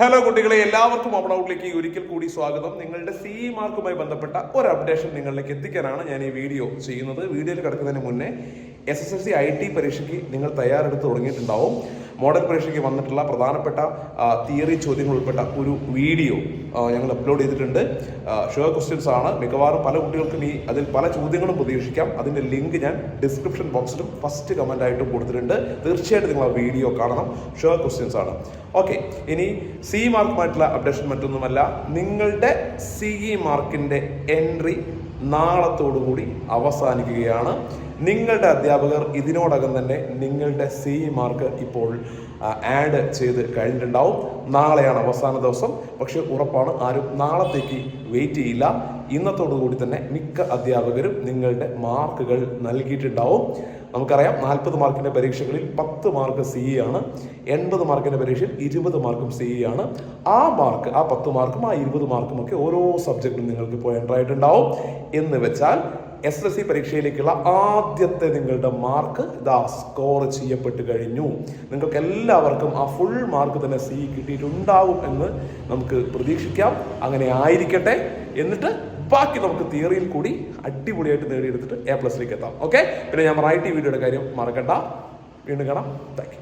Hello കുട്ടികളെ എല്ലാവർക്കും open ഔട്ടിലേക്ക് ഒരിക്കൽ കൂടി സ്വാഗതം. നിങ്ങളുടെ സി മാർക്കുമായി ബന്ധപ്പെട്ട ഒരു അപ്ഡേഷൻ നിങ്ങളിലേക്ക് എത്തിക്കാനാണ് ഞാൻ ഈ വീഡിയോ ചെയ്യുന്നത്. വീഡിയോയിൽ കിടക്കുന്നതിന് മുന്നേ S S L C I T പരീക്ഷയ്ക്ക് നിങ്ങൾ തയ്യാറെടുത്ത് തുടങ്ങിയിട്ടുണ്ടാവും. മോഡൽ പരീക്ഷയ്ക്ക് വന്നിട്ടുള്ള പ്രധാനപ്പെട്ട തിയറി ചോദ്യങ്ങൾ ഉൾപ്പെട്ട ഒരു വീഡിയോ ഞങ്ങൾ അപ്ലോഡ് ചെയ്തിട്ടുണ്ട്. ഷോ ക്വസ്റ്റ്യൻസ് ആണ്. മിക്കവാറും പല കുട്ടികൾക്കും ഈ അതിൽ പല ചോദ്യങ്ങളും പ്രതീക്ഷിക്കാം. അതിന്റെ ലിങ്ക് ഞാൻ ഡിസ്ക്രിപ്ഷൻ ബോക്സിലും ഫസ്റ്റ് കമന്റ് ആയിട്ട് കൊടുത്തിട്ടുണ്ട്. തീർച്ചയായിട്ടും നിങ്ങൾ ആ വീഡിയോ കാണണം. ഷോ ക്വസ്റ്റ്യൻസ് ആണ്. ഓക്കെ ഇനി സി മാർക്കുമായിട്ടുള്ള അപ്ഡേഷൻ മറ്റൊന്നുമല്ല. നിങ്ങളുടെ സി ഇ മാർക്കിന്റെ എൻട്രി നാളത്തോടുകൂടി അവസാനിക്കുകയാണ്. നിങ്ങളുടെ അധ്യാപകർ ഇതിനോടകം തന്നെ നിങ്ങളുടെ സി മാർക്ക് ഇപ്പോൾ ആഡ് ചെയ്ത് കഴിഞ്ഞിട്ടുണ്ടാവും. നാളെയാണ് അവസാന ദിവസം. പക്ഷേ ഉറപ്പാണ് ആരും നാളത്തേക്ക് വെയിറ്റ് ചെയ്യില്ല. ഇന്നത്തോടു കൂടി തന്നെ മിക്ക അധ്യാപകരും നിങ്ങളുടെ മാർക്കുകൾ നൽകിയിട്ടുണ്ടാവും. നമുക്കറിയാം നാൽപ്പത് മാർക്കിന്റെ പരീക്ഷകളിൽ പത്ത് മാർക്ക് സി ആണ് എൺപത് മാർക്കിന്റെ പരീക്ഷയിൽ ഇരുപത് മാർക്കും സി ആണ്. ആ മാർക്ക് ആ പത്ത് മാർക്കും ആ ഇരുപത് മാർക്കും ഒക്കെ ഓരോ സബ്ജക്റ്റും നിങ്ങൾക്ക് ഇപ്പോൾ എന്റർ ആയിട്ടുണ്ടാവും. എന്ന് വെച്ചാൽ എസ് എസ് സി പരീക്ഷയിലേക്കുള്ള ആദ്യത്തെ നിങ്ങളുടെ മാർക്ക് ഇതാ സ്കോർ ചെയ്യപ്പെട്ട് കഴിഞ്ഞു. നിങ്ങൾക്ക് എല്ലാവർക്കും ആ ഫുൾ മാർക്ക് തന്നെ സി കിട്ടിയിട്ടുണ്ടാവും എന്ന് നമുക്ക് പ്രതീക്ഷിക്കാം. അങ്ങനെ ആയിരിക്കട്ടെ. എന്നിട്ട് ബാക്കി നമുക്ക് തിയറിയിൽ കൂടി അടിപൊളിയായിട്ട് നേടിയെടുത്തിട്ട് എ പ്ലസിലേക്ക് എത്താം. ഓക്കെ പിന്നെ ഞാൻ റൈറ്റ് വീഡിയോയുടെ കാര്യം മറക്കണ്ട. വീണ്ടും കാണാം. താങ്ക്